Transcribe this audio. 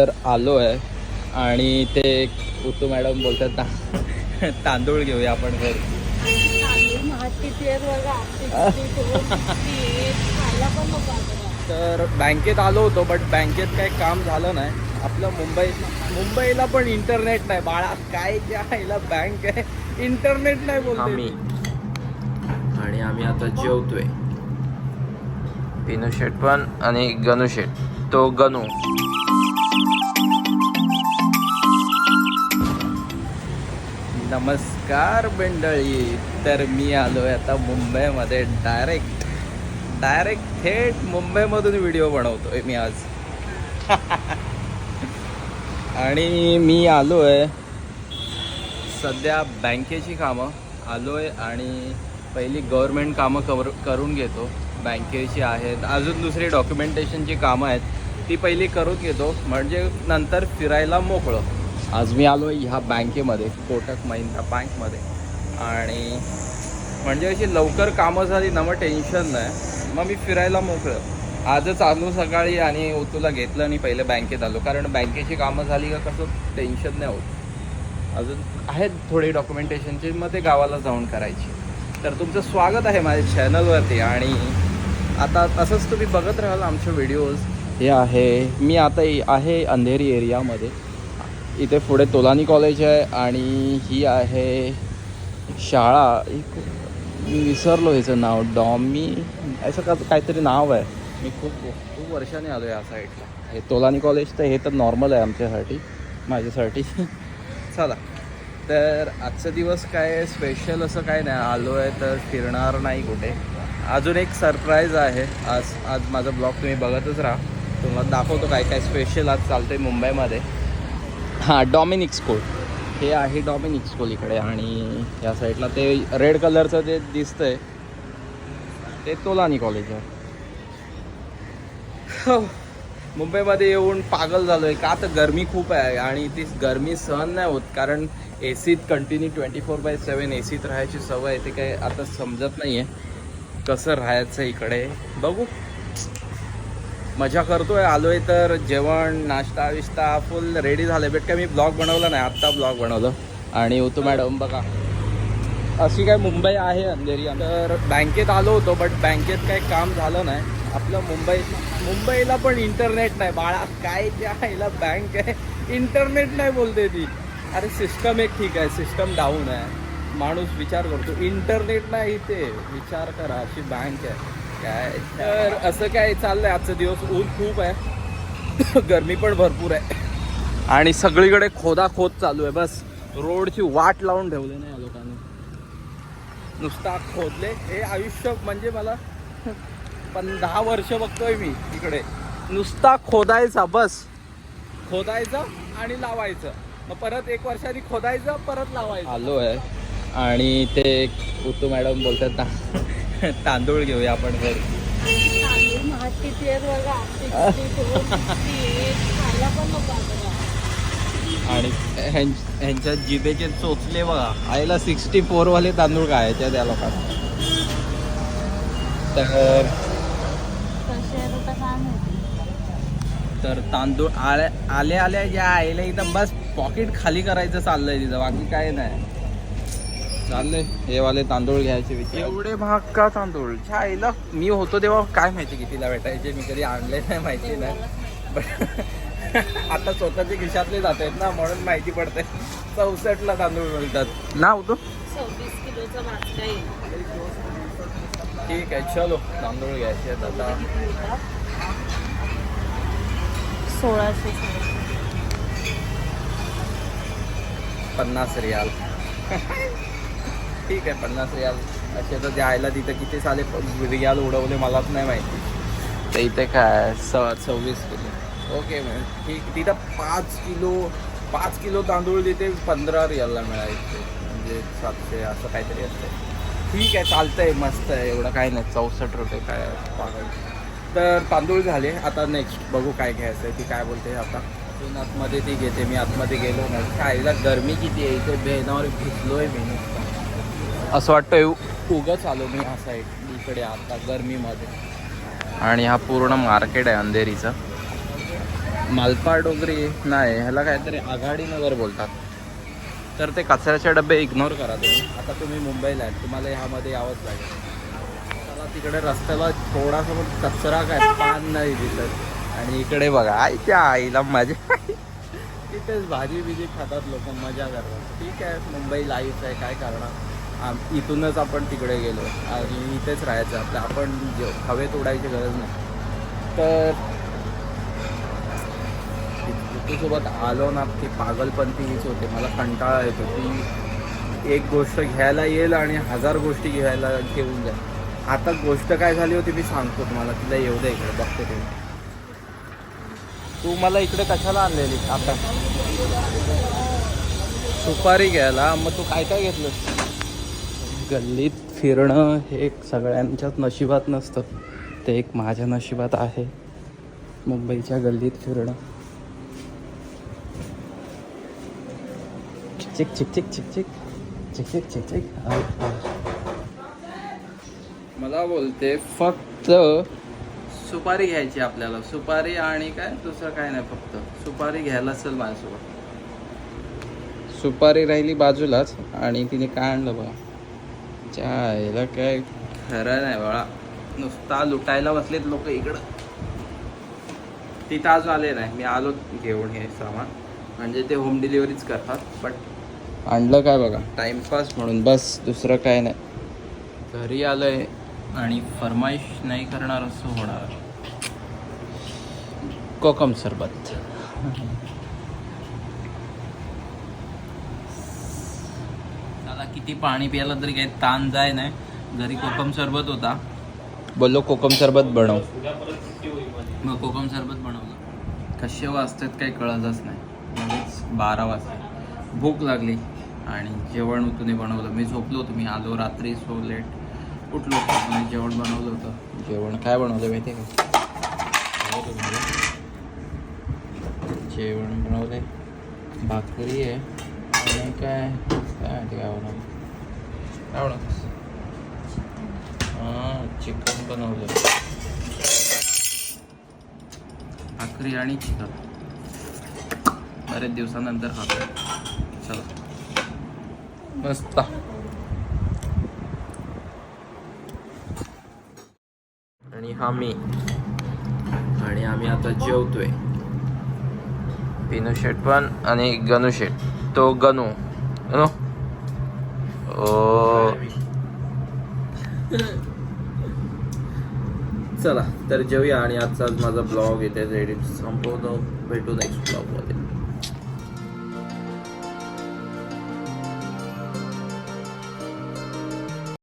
तर आलो आहे. आणि ते उतू मॅडम बोलतात ना तांदूळ घेऊया आपण घर. तर बँकेत आलो होतो बट बँकेत काही काम झालं नाही. आपलं मुंबई मुंबईला पण इंटरनेट नाही. बाळा काय त्या बँक आहे? इंटरनेट नाही बोलते. आणि आम्ही आता जेवतोय. पिनू शेट पण आणि गणू शेट. तो गणू. नमस्कार मंडळी. तर मी आलो आहे आता मुंबईमध्ये डायरेक्ट डायरेक्ट थेट मुंबईमधून व्हिडिओ बनवतो आहे मी आज. आणि मी आलो आहे सध्या बँकेची कामं आलो आहे आणि पहिली गव्हर्मेंट कामं कवर करून घेतो. बँकेची आहेत अजून दुसरी डॉक्युमेंटेशनची कामं आहेत ती पहिली करून घेतो. म्हणजे नंतर फिरायला मोकळं. आज मी आलो आहे ह्या बँकेमध्ये कोटक महिंद्रा बँकमध्ये. आणि म्हणजे अशी लवकर कामं झाली ना मग टेन्शन नाही. मग मी फिरायला मोकळं. आजच आलो सकाळी आणि तुला घेतलं आणि पहिले बँकेत आलो. कारण बँकेची कामं झाली का कसं टेन्शन नाही होत. अजून आहेत थोडी डॉक्युमेंटेशनची मग ते गावाला जाऊन करायची. तर तुमचं स्वागत आहे माझ्या चॅनलवरती आणि आता तसंच तुम्ही बघत राहाल आमचे व्हिडिओज हे आहे मी आता आहे अंधेरी एरियामध्ये इथे पुढे तोलानी कॉलेज आहे आणि ही आहे शाळा. ही मी विसरलो हिचं नाव. डॉमी असं का काहीतरी नाव आहे. मी खूप खूप वर्षाने आलो या साईडला हे तोलानी कॉलेज तर हे तर नॉर्मल आहे आमच्यासाठी. माझ्यासाठी. चला. तर आजचा दिवस काय स्पेशल असं काय नाही. आलो आहे तर फिरणार नाही कुठे. अजून एक सरप्राईज आहे. आज आज माझा ब्लॉग तुम्ही बघतच राहा. तुम्हाला दाखवतो काय काय स्पेशल आज चालतं आहे मुंबईमध्ये. हां डॉमिनिक स्कूल हे आहे डॉमिनिक स्कूल इकडे आणि या साईडला ते रेड कलरचं जे दिसतंय ते तोलानी कॉलेज आहे. हो, मुंबईमध्ये येऊन पागल झालो आहे का तर गरमी खूप आहे आणि ती गरमी सहन नाही होत कारण ए सीत continue twenty four by seven ए सीत राहायची सवय आहे ते काही आता समजत नाही आहे कसं राहायचं इकडे? बघू. मजा करतोय आलोय तर जेवण नाश्ता विश्ता फुल रेडी झाले बेट काय मी ब्लॉग बनवला नाही आत्ता ब्लॉग बनवलं. आणि होतो मॅडम बघा. अशी काय मुंबई आहे अंधेरी. तर बँकेत आलो होतो बट बँकेत काही काम झालं नाही. आपलं मुंबई मुंबईला पण इंटरनेट नाही. बाळा काय त्या हिला बँक आहे? इंटरनेट नाही बोलते ती. अरे सिस्टम एक ठीक आहे. सिस्टम डाऊन आहे. माणूस विचार करतो. इंटरनेट नाही इथे विचार करा अशी बँक आहे. काय? तर असं काय चाललंय आजचा दिवस? ऊन खूप आहे. गरमी पण भरपूर आहे. आणि सगळीकडे खोदा खोद चालू आहे. बस रोडची वाट लावून ठेवले नाही या लोकांनी. नुसता खोदले. हे आयुष्य म्हणजे मला पण दहा वर्ष बघतोय मी इकडे. नुसता खोदायचा बस. खोदायचं आणि लावायचं. मग परत एक वर्षाने खोदायचं परत लावायचं. आलो आहे आणि ते उतू मॅडम बोलतात ना तांदूळ घेऊया आपण घरी. आणि ह्यां- ह्यांच्या जिभेचे चोचले बघा. आईला सिक्स्टी फोरवाले तांदूळ खायचे त्या लोकांना. तर तर तांदूळ आले आले आले या आईला इथं बस पॉकेट खाली करायचं चाललंय तिथं. बाकी काय नाही. चाललंय. हे वाले तांदूळ घ्यायचे विचार. एवढे महाग का तांदूळ? आईला मी होतो तेव्हा काय माहिती कितीला भेटायचे मी कधी आणले नाही माहिती नाही. पण आता स्वतःच्या खिशातले जात आहेत ना म्हणून माहिती पडते चौसष्टला तांदूळ मिळतात. ना होतो? ठीक आहे चलो. तांदूळ घ्यायचे आहेत आता. सोळाशे पन्नास रियाल. ठीक आहे पन्नास रियाल. असे तर द्यायला तिथं किती साले रियाल उडवले मलाच नाही माहिती. तर इथे काय स सव्वीस किलो. ओके मॅम ठीक. तिथं पाच किलो पाच किलो तांदूळ तिथे पंधरा रियालला मिळायचे म्हणजे सातशे असं काहीतरी असते. ठीक आहे चालतंय मस्त आहे. एवढं काय नाही. चौसष्ट रुपये काय पागल. तर तांदूळ झाले. आता नेक्स्ट बघू काय घ्यायचं आहे ती काय बोलते आता. अजून आतमध्ये ती घेते. मी आतमध्ये गेलो नाही. खायला गरमी किती आहे. इथे बेनावर भिजलोय मी नुसतं. असं वाटतं उगच उगाच आलो मी हा साईड इकडे आता गरमीमध्ये. आणि हा पूर्ण मार्केट आहे अंधेरीचा. मालपाड डोंगरी नाही ह्याला काहीतरी आघाडी नगर बोलतात. तर ते कचऱ्याचे डबे इग्नोर करा तुम्ही. आता तुम्ही मुंबईला आहेत तुम्हाला ह्यामध्ये यावंच लागेल. मला तिकडे रस्त्याला थोडासा पण कचरा काय पान नाही दिसत. आणि इकडे बघा आईच्या आईला मजा तिथेच भाजी बिजी खातात लोक मजा करतात. ठीक आहे मुंबई लाईफ आहे काय करणार? आम इथूनच आपण तिकडे गेलो आणि इथेच राहायचं. आपलं आपण हवेत उडायची गरज नाही. तर ऋतूसोबत आलो ना ती पागलपंथी हीच होते. मला कंटाळा येतो ती एक गोष्ट घ्यायला येईल आणि हजार गोष्टी घ्यायला घेऊन जाईल आता गोष्ट काय झाली होती मी सांगतो तुम्हाला. तिला येऊ दे इकडे बघते ते. तू मला इकडे कशाला आणलेली आता. सुपारी घ्यायला. मग तू काय काय घेतलंस? गल्लीत फिरणं हे एक सगळ्यांच्याच नशिबात नसतं. ते एक माझ्या नशिबात आहे. मुंबईच्या गल्लीत फिरणं. चिक चिक चिक चिक चिक चिक. चिक चिक चिक मला बोलते फक्त सुपारी घ्यायची आपल्याला. सुपारी आणि काय? दुसरं काय नाही फक्त. सुपारी घ्यायला असेल माझ्यासोबत. सुपारी राहिली बाजूलाच आणि तिने काय आणलं बघा. चायला काय खरं नाही बाळा. नुसता लुटायला बसलेत लोक इकडं. तिथं अजून आले नाही. मी आलो घेऊन हे सामान. म्हणजे ते होम डिलिव्हरीच करतात बट आणलं काय बघा? टाइमपास म्हणून. बस दुसरं काय नाही. घरी आलोय आणि फरमाईश नाही करणार असं होणार. कोकम सरबत. किती पाणी प्यायला तरी काही ताण जाय नाही. घरी कोकम सरबत होता. बोललो कोकम सरबत बनव. मग कोकम सरबत बनवलं. कसे वाजतात काही कळलंच नाही. लगेच बारा वाजता भूक लागली आणि जेवण तुम्ही बनवलं. मी झोपलो होतो मी आलो रात्री सो लेट उठलो आणि जेवण बनवलं होतं. जेवण काय बनवलं माहिती आहे का. जेवण बनवले भाकरी आहे. आणि काय? काय माहिती काय बनवलं हां चिकन बनवलं. भाकरी आणि चिकन. बरेच दिवसानंतर खातो. चला. मस्त. आणि हा मी. आणि आम्ही आता जेवतोय. पिनू शेट पण आणि गणू शेट. तो गणू. गणू चला तर जेवूया आणि आजचा माझा ब्लॉग येते एडिट संपवतो. भेटू नेक्स्ट ब्लॉगमध्ये